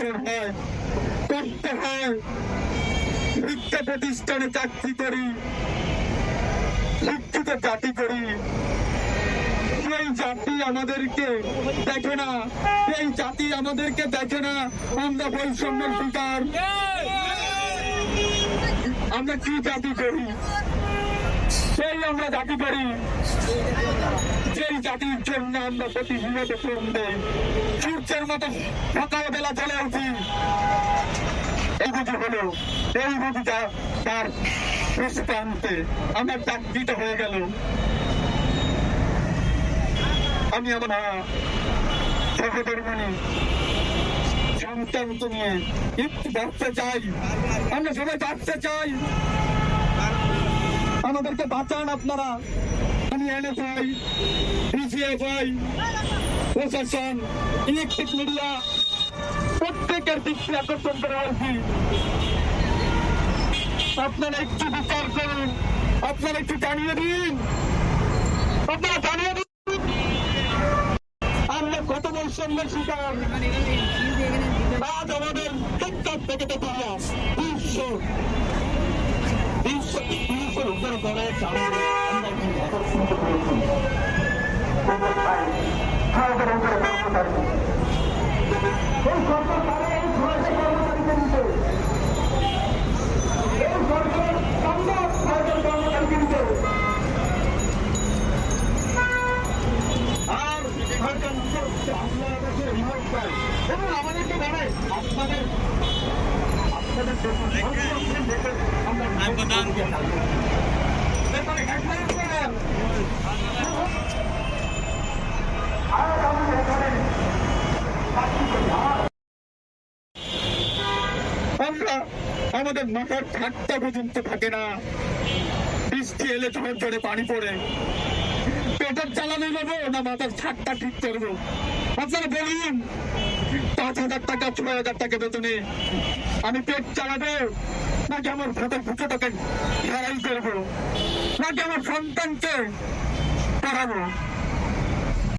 বের হয়। প্রতিষ্ঠানে চাকরি করি। শিক্ষিত জাতি করি। জাতি আমাদেরকে দেখে না। সেই জাতি আমাদেরকে দেখে না। আমরা শিকার। আমরা কি জাতি করি? সেই আমরা জাতি করি। যেই জাতির জন্য আমরা প্রতিনিয়ত শ্রম সূর্যের মতো সকালবেলা চলে উঠি। এই বুঝি হলো, এই বুঝি তার শেষ প্রান্তে আমার চাকরিটা হয়ে গেল। আমি আমার সহধর্মণি সন্তানকে নিয়ে একটু বাঁচতে চাই। আমরা সবাই বাঁচতে চাই। আমাদেরকে বাঁচান আপনারা। আমি এনে চাই বিসিএফআই প্রশাসন, ইলেকট্রিক মিডিয়া, প্রত্যেকের দৃষ্টি আকর্ষণ করা হয়েছি আপনারা একটু বিচার করুন। আপনারা একটু জানিয়ে দিন। আপনারা জানিয়ে দিন। আমরা কত বৈষম্যের শিকার। আজ আমাদের টিকটক থেকে ইতিহাস। বিশ্ব উপরে গড়ে আমরা আকর্ষণ করেছি এই সরকার তারা এই ভারতের কর্মচারীকে দিতে। এই সরকার সম্ভব ভারতের কর্মচারীকে দিতে। আর সরকার আপনারা কাছে রিমোট পায় এবং আমাদেরকে জানায় আপনাদের আপনাদের জন্য দেখে আমরা এরপরে হেডলাইন করেন আর আমি এখানে আমাদের মাথার ঠাকটা পর্যন্ত থাকে না। বৃষ্টি এলে ঝড় ঝড়ে পানি পড়ে। পেটের জ্বালানি নেব না মাথার ঠাকটা ঠিক করব? আপনারা বলুন, পাঁচ হাজার টাকা, ছয় হাজার টাকা বেতনে আমি পেট চালাবো? নাকি আমার ভাতের ফুটোটাকে লড়াই করব নাকি আমার সন্তানকে পড়াবো।